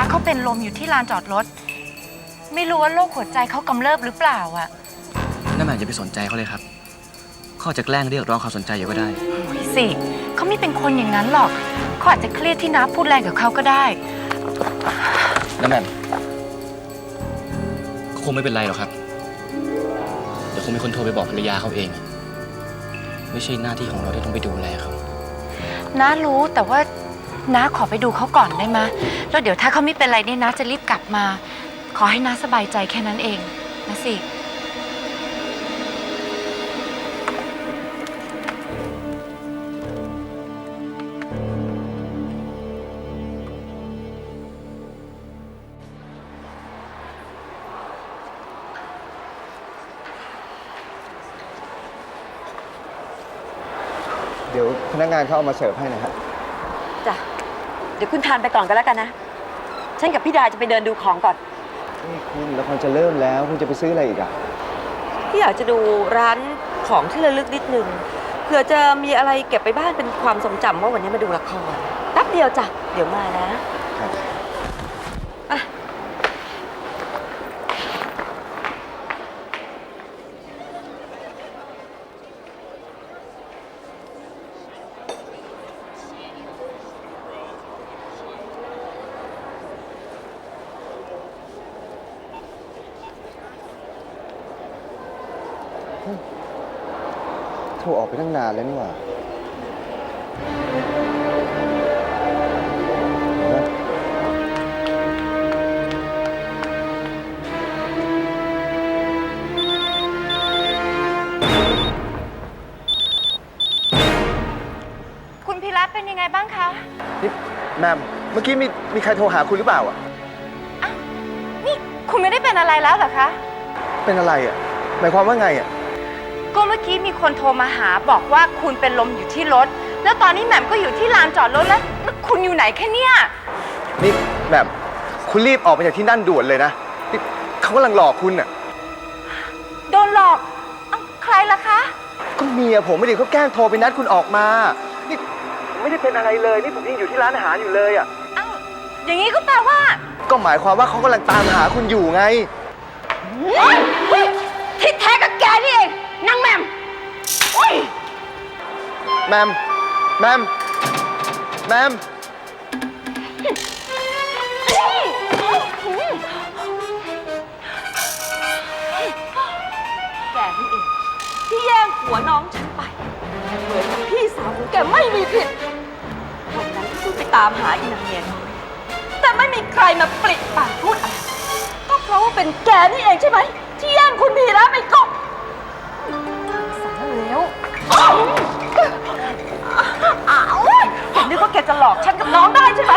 ระเขาเป็นลมอยู่ที่ลานจอดรถ ไม่รู้ว่าโรคหัวใจเขากำเริบหรือเปล่าอะนั่นหมายอย่าไปสนใจเขาเลยครับ เขาอาจจะแกล้งเรียกร้องความสนใจอยู่ก็ได้ โอ้ยสิเขาไม่เป็นคนอย่างนั้นหรอกเขาอาจจะเครียดที่น้าพูดแรงกับเขาก็ได้ น้าแหม่มเขาคงไม่เป็นไรหรอกครับ เดี๋ยวคงมีคนโทรไปบอกภรรยาเขาเอง ไม่ใช่หน้าที่ของเราที่ต้องไปดูแลเขา น้ารู้แต่ว่า น้าขอไปดูเขาก่อนได้ไหมแล้วเดี๋ยวถ้าเขาไม่เป็นไรเนี่ยน้าจะรีบกลับมา ขอให้น้าสบายใจแค่นั้นเองนะสิ เดี๋ยวพนักงานเขาเอามาเสิร์ฟให้นะครับ จ้ะเดี๋ยวคุณทานไปก่อนก็แล้วกันนะ ฉันกับพี่ดาจะไปเดินดูของก่อน นี่คุณละครจะเริ่มแล้ว คุณจะไปซื้ออะไรอีกอะ พี่อยากจะดูร้านของที่ระลึกนิดนึงเผื่อจะมีอะไรเก็บไปบ้านเป็นความทรงจำว่าวันนี้มาดูละครแป๊บเดียวจ้ะ เดี๋ยวมานะครับ อะ โทรออกไปตั้งนานแล้วนี่หว่าฮะคุณพีระเป็นยังไงบ้างคะนี่แมมเมื่อกี้มีมีใครโทรหาคุณหรือเปล่าอะนี่คุณไม่ได้เป็นอะไรแล้วเหรอคะ เป็นอะไรอะ หมายความว่าไงอะ ก็เมื่อกี้มีคนโทรมาหาบอกว่าคุณเป็นลมอยู่ที่รถ แล้วตอนนี้แหม่มก็อยู่ที่ลานจอดรถแล้วแล้วคุณอยู่ไหนแค่เนี่ย นี่แมมคุณรีบออกไปจากที่นั่นด่วนเลยนะนี่เขากำลังหลอกคุณอะ โดนหลอกเอ้าใครล่ะคะ ก็เมียผมไม่ได้เขาแกล้งโทรไปนัดคุณออกมา นี่ไม่ได้เป็นอะไรเลย นี่ผมยังอยู่ที่ร้านอาหารอยู่เลยอะ เอ้าอย่างนี้ก็แปลว่า ก็หมายความว่าเขากำลังตามหาคุณอยู่ไง ที่แท้กับแกนี่เอง นางแหม่มโอ้ยแมมแมมแมมแกนี่เองที่แย่งหัวน้องฉันไปเหมือนกับพี่สาวของแกไม่มีผิดวันนั้นที่คุณไปตามหาอีนางเมียน้อยแต่ไม่มีใครมาปลิดปากพูดอะไรก็เพราะว่าเป็นแกนี่เองใช่ไหมที่แย่งคุณพีระไปกบส นึกว่าแกจะหลอกฉันกับน้องได้ใช่ไหม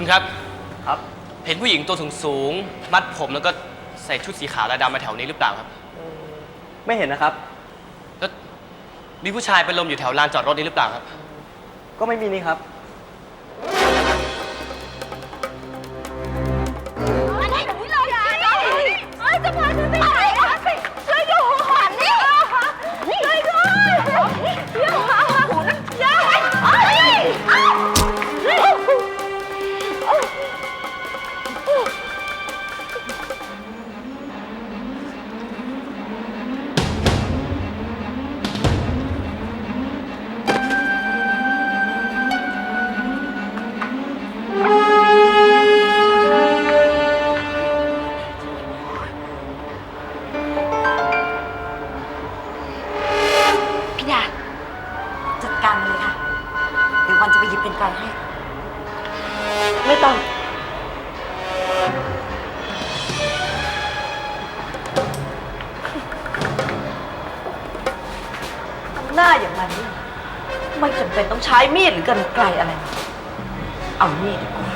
คุณครับ ครับ เห็นผู้หญิงตัวสูงสูงมัดผมแล้วก็ใส่ชุดสีขาวและดำมาแถวนี้หรือเปล่าครับ ไม่เห็นนะครับ แล้วมีผู้ชายเป็นลมอยู่แถวลานจอดรถนี้หรือเปล่าครับ ก็ไม่มีนี่ครับ น้าอย่างมันเนี่ยไม่จำเป็นต้องใช้มีดหรือกันไกลอะไร เอามีดดีกว่า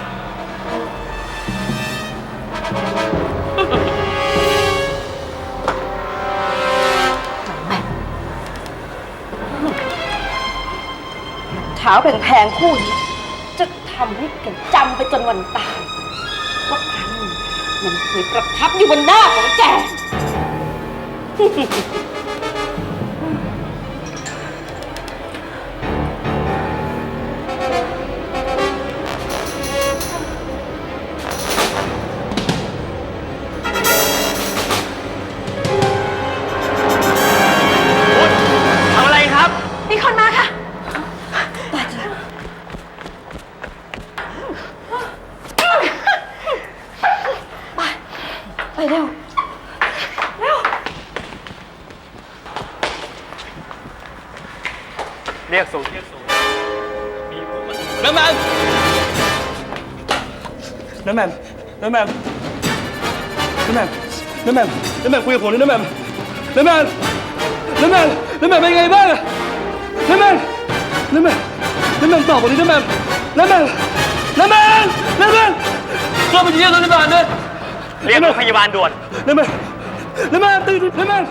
แม่เท้าแพงๆคู่นี้ จะทำให้แกจำไปจนวันตายว่าครั้งหนึ่งมันเคยประทับอยู่บนหน้าของแก น้ำแมันน้ำแม่มน้ำแม่มน้ำแม่มน้ำแม่มน้ำแม่มคุยกับผมด้วยน้ำแม่มน้ำแม่มน้ำแม่มน้ำแม่มเป็นไงบ้างอะน้ำแม่มน้ำแม่มน้ำแม่มตอบผมดิน้ำแม่มน้ำแม่มน้ำแม่มน้ำแม่มตัวไปเยี่ยมโรงพยาบาลด้วยเรียกรถพยาบาลด่วนน้ำแม่มน้ำแม่มตื่นน้ำแม่ม